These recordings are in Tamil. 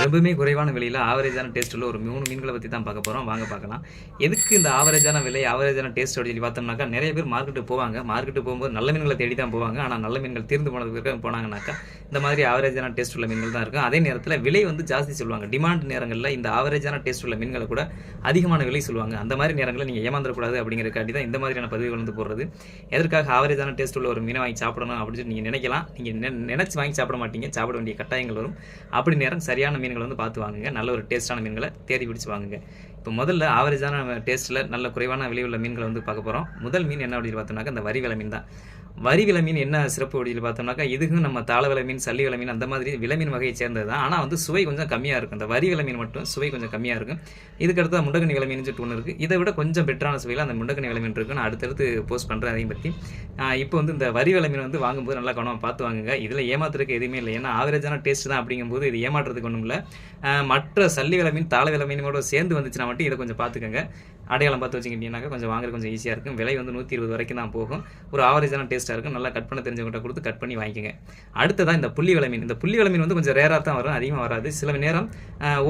ரொம்பவுமே குறைவான விலையில் ஆவரேஜான டேஸ்ட் உள்ள ஒரு மூணு மீன்களை பற்றி தான் பார்க்க போகிறோம் வாங்க பார்க்கலாம். எதுக்கு இந்த ஆவரேஜான விலை ஆவரேஜான டேஸ்ட் சொல்லி பார்த்தோம்னாக்கா நிறைய பேர் மார்க்கெட்டு போவாங்க. மார்க்கெட்டு போகும்போது நல்ல மீன்களை தேடி தான் போவாங்க. ஆனால் நல்ல மீன்கள் தீர்ந்து போனதுக்கு போனாங்கனாக்கா இந்த மாதிரி ஆவரேஜான டேஸ்ட் உள்ள மீன்கள் தான் இருக்கும் அதே நேரத்தில் விலை வந்து ஜாஸ்தி சொல்லுவாங்க. டிமாண்ட் நேரங்களில் இந்த ஆவரேஜான டேஸ்ட் உள்ள மீன்களை கூட அதிகமான விலை சொல்லுவாங்க. அந்த மாதிரி நேரங்களில் நீங்கள் ஏமாந்துடக்கூடாது அப்படிங்கிறக்காண்டி தான் இந்த மாதிரியான பதிவுகள் வந்து போடுறது. எதற்காக ஆவரேஜான டேஸ்ட் உள்ள ஒரு மீனை வாங்கி சாப்பிடணும் அப்படின்னு சொல்லி நீங்கள் நினைக்கலாம். நீங்கள் நினைச்சு வாங்கி சாப்பிட மாட்டீங்க. சாப்பிட வேண்டிய கட்டாயங்கள் வரும். அப்படி நேரம் சரியான மீன்களை வந்து பார்த்து வாங்குங்க. நல்ல ஒரு டேஸ்டான மீன்களை தேடி பிடிச்சி வாங்குங்க. இப்போ முதல்ல ஆவரேஜான டேஸ்ட்டில் நல்ல குறைவான விலை உள்ள மீன்களை வந்து பார்க்க போகிறோம் முதல் மீன் என்ன அப்படின்னு பார்த்தோம்னாக்கா இந்த வரி விலை மீன் தான். வரி விலை மீன் என்ன சிறப்பு அப்படின்னு பார்த்தோம்னாக்கா இதுக்கும் நம்ம தாள விலமீன் சல்லி விலமீன் அந்த மாதிரி விலமீன் வகையை சேர்ந்தது தான். ஆனால் வந்து சுவை கொஞ்சம் கம்மியாக இருக்கும். இந்த வரி விலை மீன் மட்டும் சுவை கொஞ்சம் கம்மியாக இருக்கும். இதுக்கடுத்து முண்டகனி விலமீன் சொல்லிட்டு ஒன்று இருக்குது இதை விட கொஞ்சம் பெட்டரான சுவையில் அந்த முண்டகனி விலமீன் இருக்கு. நான் அடுத்தடுத்து போஸ்ட் பண்ணுறேன் அதையும் பற்றி இப்போ வந்து இந்த வரி விலமீன் வந்து வாங்கும்போது நல்லா கவனமாக பார்த்து வாங்குங்க. இதில் ஏமாத்துறதுக்கு எதுவுமே இல்லை. ஏன்னா ஆவரேஜான டேஸ்ட் தான் அப்படிங்கும்போது இது ஏமாற்றுறதுக்கு ஒன்றும் இல்லை. மற்ற சல்லி விலமீன் தாள விலமீனோட சேர்ந்து வந்துச்சுன்னா மட்டும் இதை கொஞ்சம் பார்த்துக்கோங்க. அடையாளம் பார்த்து வச்சுக்கிட்டீங்கன்னாக்கா கொஞ்சம் வாங்குறது கொஞ்சம் ஈஸியாக இருக்கும். விலை வந்து நூற்றி இருபது வரைக்கும் தான் போகும். ஒரு ஆவரேஜான டேஸ்ட் டேஸ்ட்டாக இருக்கும். நல்லா கட் பண்ண தெரிஞ்சவங்ககிட்ட கொடுத்து கட் பண்ணி வாங்கிக்கோங்க. அடுத்ததான் இந்த புள்ளி விளமீன். மீன் இந்த புள்ளி விளமீன் மீன் வந்து கொஞ்சம் ரேராக தான் வரும். அதிகமாக வராது. சில நேரம்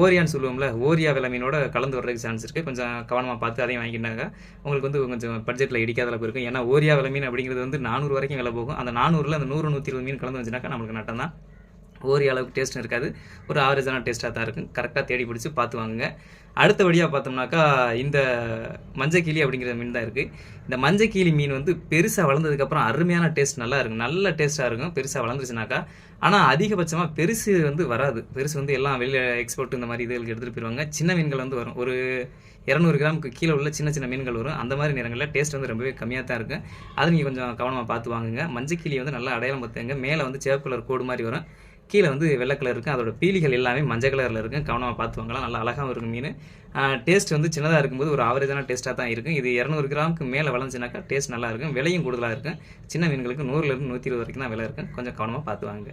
ஓரியான்னு சொல்லுவோம்ல ஓரியா விலை மீனோட கலந்து வர்றதுக்கு சான்ஸ் இருக்குது கொஞ்சம் கவனமாக பார்த்து அதையும் வாங்கிட்டாங்க உங்களுக்கு வந்து கொஞ்சம் பட்ஜெட்டில் இடிக்காத அளவுக்கு இருக்கும். ஏன்னா ஓரியா விலை மீன் அப்படிங்கிறது வந்து நானூறு வரைக்கும் விலை போகும். அந்த நானூறில் அந்த நூறு நூற்றி இருபது மீன் கலந்து வந்துச்சுனாக்கா நம்மளுக்கு நட்டம் தான் ஓரிய அளவுக்கு டேஸ்ட்டும் இருக்காது. ஒரு ஆவரேஜான டேஸ்ட்டாக தான் இருக்கும். கரெக்டாக தேடி பிடிச்சி பார்த்து வாங்குங்க. அடுத்தபடியாக பார்த்தோம்னாக்கா இந்த மஞ்சக்கிளி அப்படிங்கிற மீன் தான் இருக்குது இந்த மஞ்சக்கிளி மீன் வந்து பெருசாக வளர்ந்ததுக்கப்புறம் அருமையான டேஸ்ட் நல்லா இருக்கும். நல்ல டேஸ்ட்டாக இருக்கும். பெருசாக வளர்ந்துருச்சுனாக்கா. ஆனால் அதிகபட்சமாக பெருசு வந்து வராது. பெருசு வந்து எல்லாம் வெளியில் எக்ஸ்போர்ட் இந்த மாதிரி இதுகளுக்கு எடுத்துகிட்டு போயிடுவாங்க சின்ன மீன்கள் வந்து வரும். ஒரு இரநூறு கிராமுக்கு கீழே உள்ள சின்ன சின்ன மீன்கள் வரும். அந்த மாதிரி நேரங்களில் டேஸ்ட் வந்து ரொம்பவே கம்மியாக தான் இருக்கும். அதை நீங்கள் கொஞ்சம் கவனமாக பார்த்து வாங்குங்க. மஞ்சக்கிளி வந்து நல்லா அடையாளம் பார்த்துங்க மேலே வந்து சேப்பு கலர் கோடு மாதிரி வரும். கீழே வந்து வெள்ளை கலர் இருக்கும் அதோட பீலிகள் எல்லாமே மஞ்சள் கலரில் இருக்கும் கவனமாக பார்த்து வாங்கலாம் நல்லா அழகாகவும் இருக்கும் மீன். டேஸ்ட் வந்து சின்னதாக இருக்கும்போது ஒரு ஆவரேஜான டேஸ்ட்டாக தான் இருக்கும் இது இரநூறு கிராமுக்கு மேலே வளர்ந்துச்சுனாக்கா டேஸ்ட் நல்லா இருக்கும். விலையும் கூடுதலாக இருக்கும். சின்ன மீன்களுக்கு நூறுலேருந்து நூற்றி இருபது வரைக்கும் தான் விலை இருக்கும். கொஞ்சம் கவனமாக பார்த்து வாங்க.